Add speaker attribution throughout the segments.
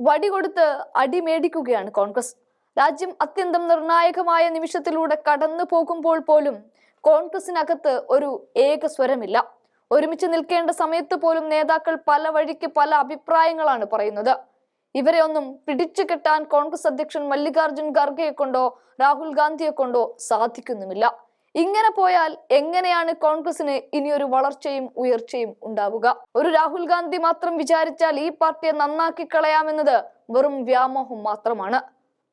Speaker 1: വടി കൊടുത്ത് അടി മേടിക്കുകയാണ് കോൺഗ്രസ്. രാജ്യം അത്യന്തം നിർണായകമായ നിമിഷത്തിലൂടെ കടന്നു പോകുമ്പോൾ പോലും കോൺഗ്രസിനകത്ത് ഒരു ഏക സ്വരമില്ല. ഒരുമിച്ച് നിൽക്കേണ്ട സമയത്ത് പോലും നേതാക്കൾ പല വഴിക്ക് പല അഭിപ്രായങ്ങളാണ് പറയുന്നത്. ഇവരെ ഒന്നും പിടിച്ചു കെട്ടാൻ കോൺഗ്രസ് അധ്യക്ഷൻ മല്ലികാർജുൻ ഖർഗെയെ കൊണ്ടോ രാഹുൽ ഗാന്ധിയെ കൊണ്ടോ സാധിക്കുന്നുമില്ല. ഇങ്ങനെ പോയാൽ എങ്ങനെയാണ് കോൺഗ്രസിന് ഇനിയൊരു വളർച്ചയും ഉയർച്ചയും ഉണ്ടാവുക? ഒരു രാഹുൽ ഗാന്ധി മാത്രം വിചാരിച്ചാൽ ഈ പാർട്ടിയെ നന്നാക്കി കളയാമെന്നത് വെറും വ്യാമോഹം മാത്രമാണ്.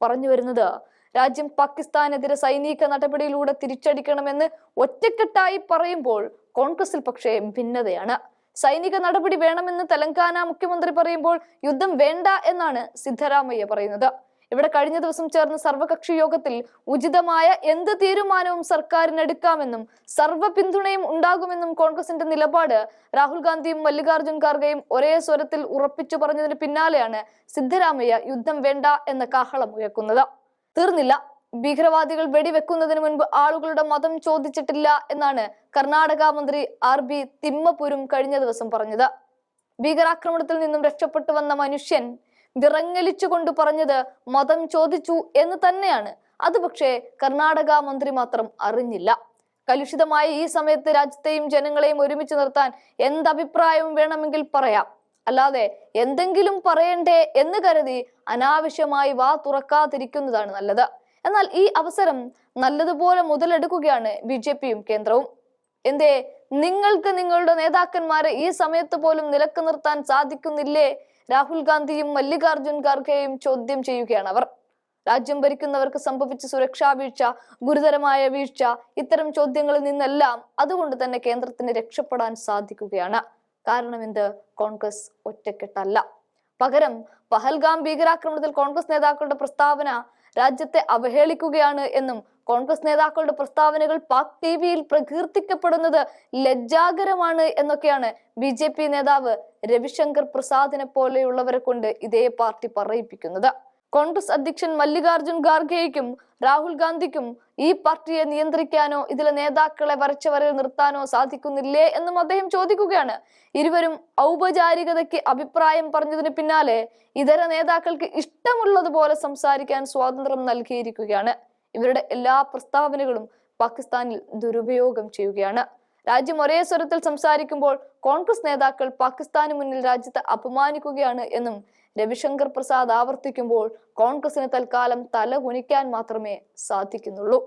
Speaker 1: പറഞ്ഞു വരുന്നത് രാജ്യം പാകിസ്ഥാനെതിരെ സൈനിക നടപടിയിലൂടെ തിരിച്ചടിക്കണമെന്ന് ഒറ്റക്കെട്ടായി പറയുമ്പോൾ കോൺഗ്രസിൽ പക്ഷേ ഭിന്നതയാണ്. സൈനിക നടപടി വേണമെന്ന് തെലങ്കാന മുഖ്യമന്ത്രി പറയുമ്പോൾ യുദ്ധം വേണ്ട എന്നാണ് സിദ്ധരാമയ്യ പറയുന്നത്. ഇവിടെ കഴിഞ്ഞ ദിവസം ചേർന്ന സർവകക്ഷി യോഗത്തിൽ ഉചിതമായ എന്ത് തീരുമാനവും സർക്കാരിനെടുക്കാമെന്നും സർവ പിന്തുണയും ഉണ്ടാകുമെന്നും കോൺഗ്രസിന്റെ നിലപാട് രാഹുൽ ഗാന്ധിയും മല്ലികാർജുൻ ഖാർഗെയും ഒരേ സ്വരത്തിൽ ഉറപ്പിച്ചു പറഞ്ഞതിന് പിന്നാലെയാണ് സിദ്ധരാമയ്യ യുദ്ധം വേണ്ട എന്ന കാഹളം ഉയർക്കുന്നത്. തീർന്നില്ല. ഭീകരവാദികൾ വെടിവെക്കുന്നതിന് മുൻപ് ആളുകളുടെ മതം ചോദിച്ചിട്ടില്ല എന്നാണ് കർണാടക മന്ത്രി ആർ ബി തിമ്മപുരും കഴിഞ്ഞ ദിവസം പറഞ്ഞത്. ഭീകരാക്രമണത്തിൽ നിന്നും രക്ഷപ്പെട്ടു വന്ന മനുഷ്യൻ വിറങ്ങലിച്ചുകൊണ്ട് പറഞ്ഞത് മതം ചോദിച്ചു എന്ന് തന്നെയാണ്. അത് പക്ഷേ കർണാടക മന്ത്രി മാത്രം അറിഞ്ഞില്ല. കലുഷിതമായ ഈ സമയത്ത് രാജ്യത്തെയും ജനങ്ങളെയും ഒരുമിച്ച് നിർത്താൻ എന്തഭിപ്രായവും വേണമെങ്കിൽ പറയാം. അല്ലാതെ എന്തെങ്കിലും പറയണ്ടേ എന്ന് കരുതി അനാവശ്യമായി വാ തുറക്കാതിരിക്കുന്നതാണ് നല്ലത്. എന്നാൽ ഈ അവസരം നല്ലതുപോലെ മുതലെടുക്കുകയാണ് ബി ജെ പിയും കേന്ദ്രവും. എന്തേ നിങ്ങൾക്ക് നിങ്ങളുടെ നേതാക്കന്മാരെ ഈ സമയത്ത് പോലും നിലയ്ക്ക് നിർത്താൻ സാധിക്കുന്നില്ലേ രാഹുൽ ഗാന്ധിയും മല്ലികാർജുൻ ഖാർഗെയും ചോദ്യം ചെയ്യുകയാണ് അവർ. രാജ്യം ഭരിക്കുന്നവർക്ക് സംഭവിച്ച സുരക്ഷാ വീഴ്ച ഗുരുതരമായ വീഴ്ച ഇത്തരം ചോദ്യങ്ങളിൽ നിന്നെല്ലാം അതുകൊണ്ട് തന്നെ കേന്ദ്രത്തിന് രക്ഷപ്പെടാൻ സാധിക്കുകയാണ്. കാരണം എന്ത്? കോൺഗ്രസ് ഒറ്റക്കെട്ടല്ല. പകരം പഹൽഗാം ഭീകരാക്രമണത്തിൽ കോൺഗ്രസ് നേതാക്കളുടെ പ്രസ്താവന രാജ്യത്തെ അവഹേളിക്കുകയാണ് എന്നും കോൺഗ്രസ് നേതാക്കളുടെ പ്രസ്താവനകൾ പാക് ടി വിയിൽ പ്രകീർത്തിക്കപ്പെടുന്നത് ലജ്ജാകരമാണ് എന്നൊക്കെയാണ് ബി ജെ പി നേതാവ് രവിശങ്കർ പ്രസാദിനെ പോലെയുള്ളവരെ കൊണ്ട് ഇതേ പാർട്ടി പറയിപ്പിക്കുന്നത്. കോൺഗ്രസ് അധ്യക്ഷൻ മല്ലികാർജുൻ ഖാർഗെയ്ക്കും രാഹുൽ ഗാന്ധിക്കും ഈ പാർട്ടിയെ നിയന്ത്രിക്കാനോ ഇതിലെ നേതാക്കളെ വരച്ചവരിൽ നിർത്താനോ സാധിക്കുന്നില്ലേ എന്നും അദ്ദേഹം ചോദിക്കുകയാണ്. ഇരുവരും ഔപചാരികതയ്ക്ക് അഭിപ്രായം പറഞ്ഞതിന് പിന്നാലെ ഇതര നേതാക്കൾക്ക് ഇഷ്ടമുള്ളതുപോലെ സംസാരിക്കാൻ സ്വാതന്ത്ര്യം നൽകിയിരിക്കുകയാണ്. ഇവരുടെ എല്ലാ പ്രസ്താവനകളും പാകിസ്ഥാനിൽ ദുരുപയോഗം ചെയ്യുകയാണ്. രാജ്യം ഒരേ സ്വരത്തിൽ സംസാരിക്കുമ്പോൾ കോൺഗ്രസ് നേതാക്കൾ പാകിസ്ഥാന് മുന്നിൽ രാജ്യത്തെ അപമാനിക്കുകയാണ് എന്നും രവിശങ്കർ പ്രസാദ് ആവർത്തിക്കുമ്പോൾ കോൺഗ്രസിന് തൽക്കാലം തല കുനിക്കാൻ മാത്രമേ സാധിക്കുന്നുള്ളൂ.